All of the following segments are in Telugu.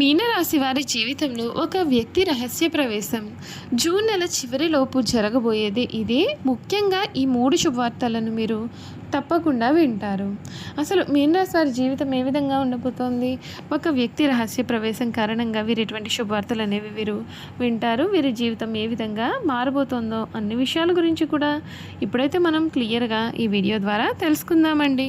మీనరాశి వారి జీవితంలో ఒక వ్యక్తి రహస్య ప్రవేశం. జూన్ నెల చివరిలోపు జరగబోయేది ఇదే. ముఖ్యంగా ఈ మూడు శుభవార్తలను మీరు తప్పకుండా వింటారు. అసలు మీనరాశి వారి జీవితం ఏ విధంగా ఉండబోతోంది? ఒక వ్యక్తి రహస్య ప్రవేశం కారణంగా వీరు ఎటువంటి శుభవార్తలు అనేవి వీరు వింటారు. వీరి జీవితం ఏ విధంగా మారబోతోందో అన్ని విషయాల గురించి కూడా ఇప్పుడైతే మనం క్లియర్గా ఈ వీడియో ద్వారా తెలుసుకుందామండి.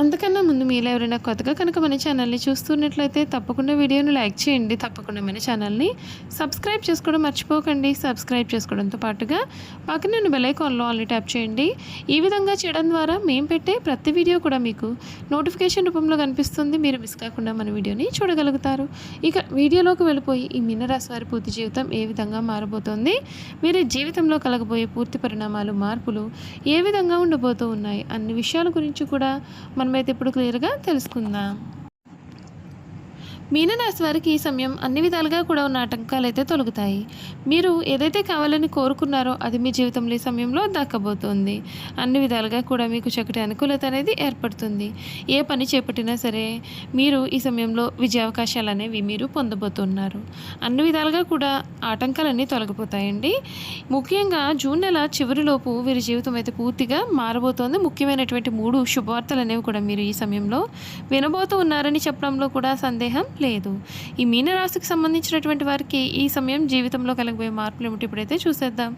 అంతకన్నా ముందు మీలో ఎవరైనా కొత్తగా కనుక మన ఛానల్ని చూస్తున్నట్లయితే తప్పకుండా వీడియోని లైక్ చేయండి. తప్పకుండా మన ఛానల్ని సబ్స్క్రైబ్ చేసుకోవడం మర్చిపోకండి. సబ్స్క్రైబ్ చేసుకోవడంతో పాటుగా పక్కన బెలైకాన్లో బెల్ ఆల్ని ట్యాప్ చేయండి. ఈ విధంగా చేయడం ద్వారా మేము పెట్టే ప్రతి వీడియో కూడా మీకు నోటిఫికేషన్ రూపంలో కనిపిస్తుంది. మీరు మిస్ కాకుండా మన వీడియోని చూడగలుగుతారు. ఇక వీడియోలోకి వెళ్ళిపోయి ఈ మీనరాశి వారి పూర్తి జీవితం ఏ విధంగా మారబోతోంది? వీరి జీవితంలో కలగబోయే పూర్తి పరిణామాలు మార్పులు ఏ విధంగా ఉండబోతూ ఉన్నాయి? అన్ని విషయాల గురించి కూడా మనమైతే ఇప్పుడు క్లియర్గా తెలుసుకుందాం మీనరాశి వారికి ఈ సమయం అన్ని విధాలుగా కూడా ఉన్న ఆటంకాలు అయితే తొలగుతాయి. మీరు ఏదైతే కావాలని కోరుకున్నారో అది మీ జీవితంలో ఈ సమయంలో దక్కబోతోంది. అన్ని విధాలుగా కూడా మీకు చక్కటి అనుకూలత అనేది ఏర్పడుతుంది. ఏ పని చేపట్టినా సరే మీరు ఈ సమయంలో విజయావకాశాలు అనేవి మీరు పొందబోతున్నారు. అన్ని విధాలుగా కూడా ఆటంకాలన్నీ తొలగిపోతాయండి. ముఖ్యంగా జూన్ నెల చివరిలోపు వీరి జీవితం అయితే పూర్తిగా మారబోతోంది. ముఖ్యమైనటువంటి మూడు శుభవార్తలు అనేవి కూడా మీరు ఈ సమయంలో వినబోతూ ఉన్నారని చెప్పడంలో కూడా సందేహం లేదు. ఈ మీనరాశికి సంబంధించినటువంటి వారికి ఈ సమయం జీవితంలో కలగబోయే మార్పులు ఏమిటి ఇప్పుడైతే చూసేద్దాం.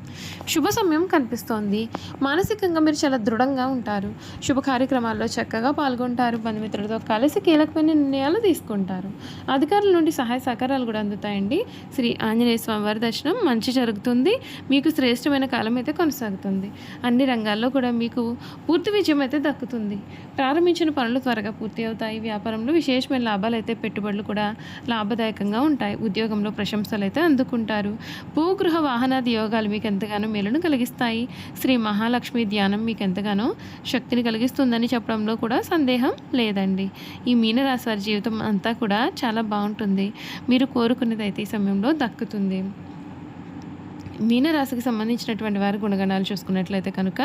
శుభ సమయం కనిపిస్తోంది. మానసికంగా మీరు చాలా దృఢంగా ఉంటారు. శుభ కార్యక్రమాల్లో చక్కగా పాల్గొంటారు. బంధుమిత్రులతో కలిసి కీలకమైన నిర్ణయాలు తీసుకుంటారు. అధికారుల నుండి సహాయ సహకారాలు కూడా అందుతాయండి. శ్రీ ఆంజనేయ స్వామి వారి దర్శనం మంచి జరుగుతుంది. మీకు శ్రేష్టమైన కాలం అయితే కొనసాగుతుంది. అన్ని రంగాల్లో కూడా మీకు పూర్తి విజయం అయితే దక్కుతుంది. ప్రారంభించిన పనులు త్వరగా పూర్తి అవుతాయి. వ్యాపారంలో విశేషమైన లాభాలు అయితే పెట్టుబడులు కూడా లాభదాయకంగా ఉంటాయి. ఉద్యోగంలో ప్రశంసలు అయితే అందుకుంటారు. భూగృహ వాహనాది యోగాలు మీకు ఎంతగానో మేలును కలిగిస్తాయి. శ్రీ మహాలక్ష్మి ధ్యానం మీకు ఎంతగానో శక్తిని కలిగిస్తుందని చెప్పడంలో కూడా సందేహం లేదండి. ఈ మీనరాశి వారి జీవితం అంతా కూడా చాలా బాగుంటుంది. మీరు కోరుకున్నది అయితే ఈ సమయంలో దక్కుతుంది. మీనరాశికి సంబంధించినటువంటి వారి గుణగణాలు చూసుకున్నట్లయితే కనుక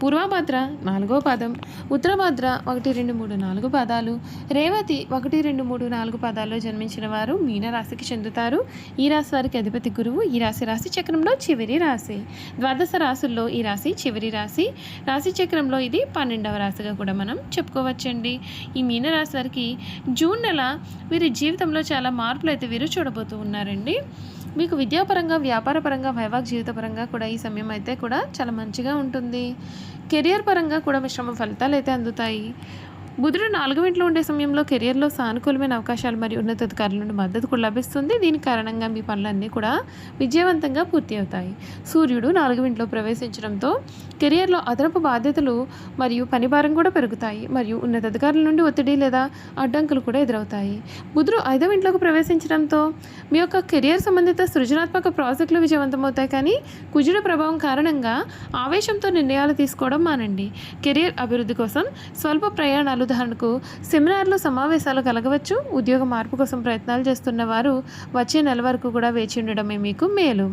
పూర్వభద్ర నాలుగో పాదం ఉత్తరభద్ర ఒకటి రెండు మూడు నాలుగు పాదాలు రేవతి ఒకటి రెండు మూడు నాలుగు పాదాల్లో జన్మించిన వారు మీనరాశికి చెందుతారు. ఈ రాశి వారికి అధిపతి గురువు ఈ రాశి రాశి చక్రంలో చివరి రాశి. ద్వాదశ రాశుల్లో ఈ రాశి చివరి రాశి. రాశి చక్రంలో ఇది పన్నెండవ రాశిగా కూడా మనం చెప్పుకోవచ్చండి. ఈ మీనరాశి వారికి జూన్ నెల వీరి జీవితంలో చాలా మార్పులు అయితే వీరు చూడబోతూ ఉన్నారండి. మీకు విద్యాపరంగా వ్యాపారపరంగా వైవాహిక జీవితపరంగా కూడా ఈ సమయం అయితే కూడా చాలా మంచిగా ఉంటుంది. కెరియర్ పరంగా కూడా మిశ్రమ ఫలితాలు అయితే అందుతాయి. బుధుడు నాలుగు ఇంట్లో ఉండే సమయంలో కెరియర్లో సానుకూలమైన అవకాశాలు మరియు ఉన్నతాధికారుల నుండి మద్దతు కూడా లభిస్తుంది. దీని కారణంగా మీ పనులన్నీ కూడా విజయవంతంగా పూర్తి అవుతాయి. సూర్యుడు నాలుగు ఇంట్లో ప్రవేశించడంతో కెరియర్లో అదనపు బాధ్యతలు మరియు పనిభారం కూడా పెరుగుతాయి. మరియు ఉన్నతాధికారుల నుండి ఒత్తిడి లేదా అడ్డంకులు కూడా ఎదురవుతాయి. బుధుడు ఐదవ ఇంట్లోకి ప్రవేశించడంతో మీ యొక్క కెరియర్ సంబంధిత సృజనాత్మక ప్రాజెక్టులు విజయవంతమవుతాయి. కానీ కుజుడు ప్రభావం కారణంగా ఆవేశంతో నిర్ణయాలు తీసుకోవడం మానండి. కెరియర్ అభివృద్ధి కోసం స్వల్ప ప్రయాణాలు ఉదాహరణకు సెమినార్లు సమావేశాలు కలగవచ్చు ఉద్యోగ మార్పు కోసం ప్రయత్నాలు చేస్తున్న వారు వచ్చే నెల వరకు కూడా వేచి ఉండడమే మీకు మేలు.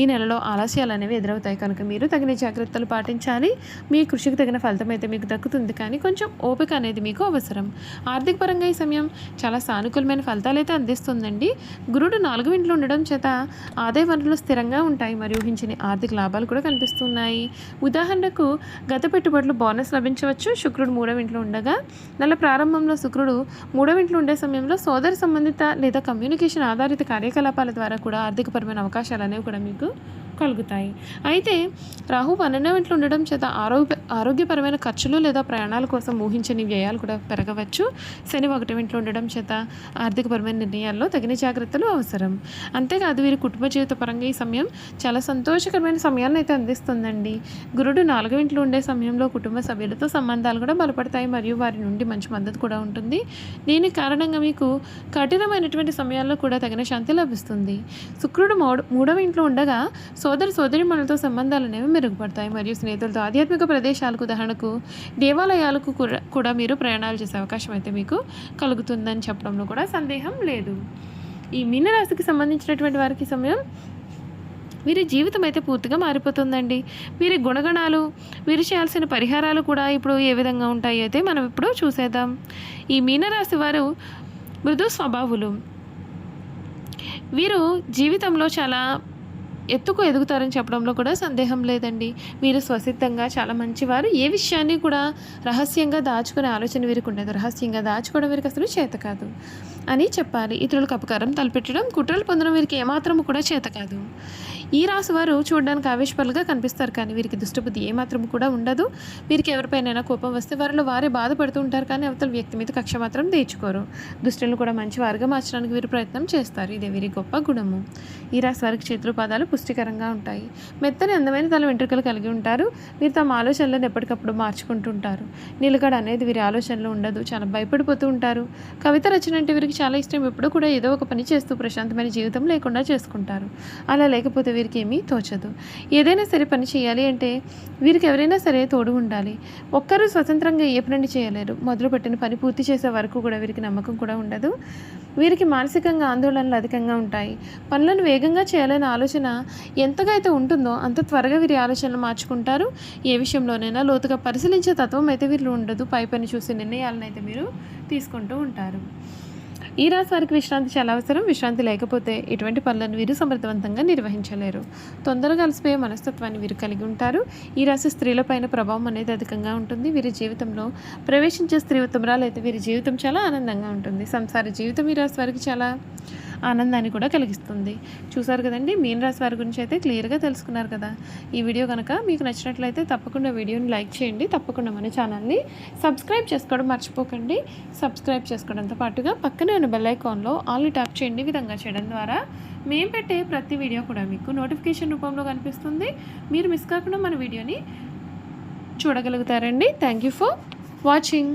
ఈ నెలలో ఆలస్యాలు అనేవి ఎదురవుతాయి. కనుక మీరు తగిన జాగ్రత్తలు పాటించాలి. మీ కృషికి తగిన ఫలితం అయితే మీకు దక్కుతుంది. కానీ కొంచెం ఓపిక అనేది మీకు అవసరం. ఆర్థిక పరంగా ఈ సమయం చాలా సానుకూలమైన ఫలితాలు అయితే అందిస్తుందండి. గురుడు నాలుగు ఇంట్లో ఉండడం చేత ఆదాయ వనరులు స్థిరంగా ఉంటాయి. మరియు ఊహించని ఆర్థిక లాభాలు కూడా కనిపిస్తున్నాయి. ఉదాహరణకు గత పెట్టుబడులు బోనస్ లభించవచ్చు. శుక్రుడు మూడవ ఇంట్లో ఉండగా నెల ప్రారంభంలో శుక్రుడు మూడవ ఇంట్లో ఉండే సమయంలో సోదర సంబంధిత లేదా కమ్యూనికేషన్ ఆధారిత కార్యకలాపాల ద్వారా కూడా ఆర్థికపరమైన అవకాశాలు అనేవి కూడా మీకు itu? కలుగుతాయి. అయితే రాహు పన్నెండవ ఇంట్లో ఉండడం చేత ఆరోగ్య ఆరోగ్యపరమైన ఖర్చులు లేదా ప్రయాణాల కోసం ఊహించని వ్యయాలు కూడా పెరగవచ్చు. శని ఒకటి ఇంట్లో ఉండడం చేత ఆర్థికపరమైన నిర్ణయాల్లో తగిన జాగ్రత్తలు అవసరం. అంతేకాదు వీరి కుటుంబ జీవిత పరంగా ఈ సమయం చాలా సంతోషకరమైన సమయాన్ని అయితే అందిస్తుందండి. గురుడు నాలుగవ ఇంట్లో ఉండే సమయంలో కుటుంబ సభ్యులతో సంబంధాలు కూడా బలపడతాయి మరియు వారి నుండి మంచి మద్దతు కూడా ఉంటుంది. దీని కారణంగా మీకు కఠినమైనటువంటి సమయాల్లో కూడా తగిన శాంతి లభిస్తుంది. శుక్రుడు మూడవ ఇంట్లో ఉండగా సోదర సోదరిమణులతో సంబంధాలు అనేవి మెరుగుపడతాయి. మరియు స్నేహితులతో ఆధ్యాత్మిక ప్రదేశాలకు ఉదాహరణకు దేవాలయాలకు కూడా కూడా మీరు ప్రయాణాలు చేసే అవకాశం అయితే మీకు కలుగుతుందని చెప్పడంలో కూడా సందేహం లేదు. ఈ మీనరాశికి సంబంధించినటువంటి వారికి సమయం వీరి జీవితం అయితే పూర్తిగా మారిపోతుందండి. వీరి గుణగణాలు వీరు చేయాల్సిన పరిహారాలు కూడా ఇప్పుడు ఏ విధంగా ఉంటాయి అయితే మనం ఇప్పుడు చూసేద్దాం. ఈ మీనరాశి వారు మృదు స్వభావులు. వీరు జీవితంలో చాలా ఎత్తుకు ఎదుగుతారని చెప్పడంలో కూడా సందేహం లేదండి. వీరు స్వసిద్ధంగా చాలా మంచివారు. ఏ విషయాన్ని కూడా రహస్యంగా దాచుకునే ఆలోచన వీరికి ఉండదు. రహస్యంగా దాచుకోవడం వీరికి అసలు చేత కాదు అని చెప్పాలి. ఇతరులకు అపకారం తలపెట్టడం కుట్రలు పొందడం వీరికి ఏమాత్రం కూడా చేత కాదు. ఈ రాశి వారు చూడడానికి ఆవేశపరులుగా కనిపిస్తారు కానీ వీరికి దుష్టబుద్ధి ఏమాత్రం కూడా ఉండదు. వీరికి ఎవరిపైనైనా కోపం వస్తే వారిలో వారే బాధపడుతూ ఉంటారు కానీ అవతల వ్యక్తి మీద కక్ష మాత్రం తీర్చుకోరు. దుష్టులను కూడా మంచి వారుగా మార్చడానికి వీరు ప్రయత్నం చేస్తారు. ఇదే వీరి గొప్ప గుణము. ఈ రాశి వారికి చేతులు పాదాలు పుష్టికరంగా ఉంటాయి. మెత్తని అందమైన తల వెంట్రుకలు కలిగి ఉంటారు. వీరు తమ ఆలోచనలను ఎప్పటికప్పుడు మార్చుకుంటుంటారు నిలకడ అనేది వీరి ఆలోచనలో ఉండదు. చాలా భయపడిపోతూ ఉంటారు. కవిత రచన అంటే వీరికి చాలా ఇష్టం. ఎప్పుడూ కూడా ఏదో ఒక పని చేస్తూ ప్రశాంతమైన జీవితం లేకుండా చేసుకుంటారు. అలా లేకపోతే వీరికి ఏమీ తోచదు. ఏదైనా సరే పని చేయాలి అంటే వీరికి ఎవరైనా సరే తోడు ఉండాలి. ఒక్కరూ స్వతంత్రంగా ఏ పని చేయలేరు. మొదలుపెట్టిన పని పూర్తి చేసే వరకు కూడా వీరికి నమ్మకం కూడా ఉండదు. వీరికి మానసికంగా ఆందోళనలు అధికంగా ఉంటాయి. పనులను వేగంగా చేయాలనే ఆలోచన ఎంతగా అయితే ఉంటుందో అంత త్వరగా వీరి ఆలోచనలు మార్చుకుంటారు. ఏ విషయంలోనైనా లోతుగా పరిశీలించే తత్వం అయితే వీరిలో ఉండదు. పై పని చూసే నిర్ణయాలను అయితే మీరు తీసుకుంటూ ఉంటారు. ఈ రాశి వారికి విశ్రాంతి చాలా అవసరం. విశ్రాంతి లేకపోతే ఎటువంటి పనులను వీరు సమర్థవంతంగా నిర్వహించలేరు. తొందరగా అలసిపోయే మనస్తత్వాన్ని వీరు కలిగి ఉంటారు. ఈ రాశి స్త్రీలపైన ప్రభావం అనేది అధికంగా ఉంటుంది. వీరి జీవితంలో ప్రవేశించే స్త్రీ ఉత్తమరాలు అయితే వీరి జీవితం చాలా ఆనందంగా ఉంటుంది. సంసార జీవితం ఈ రాశి వారికి చాలా ఆనందాన్ని కూడా కలిగిస్తుంది. చూసారు కదండి? మీన రాశి వారి గురించి అయితే క్లియర్గా తెలుసుకున్నారు కదా. ఈ వీడియో కనుక మీకు నచ్చినట్లయితే తప్పకుండా వీడియోని లైక్ చేయండి. తప్పకుండా మన ఛానల్ని సబ్స్క్రైబ్ చేసుకోవడం మర్చిపోకండి. సబ్స్క్రైబ్ చేసుకోవడంతో పాటుగా పక్కనే ఉన్న బెల్ ఐకాన్లో ఆల్ని ట్యాప్ చేయండి. విధంగా చేయడం ద్వారా మేము పెట్టే ప్రతి వీడియో కూడా మీకు నోటిఫికేషన్ రూపంలో కనిపిస్తుంది. మీరు మిస్ కాకుండా మన వీడియోని చూడగలుగుతారండి. Thank you for watching.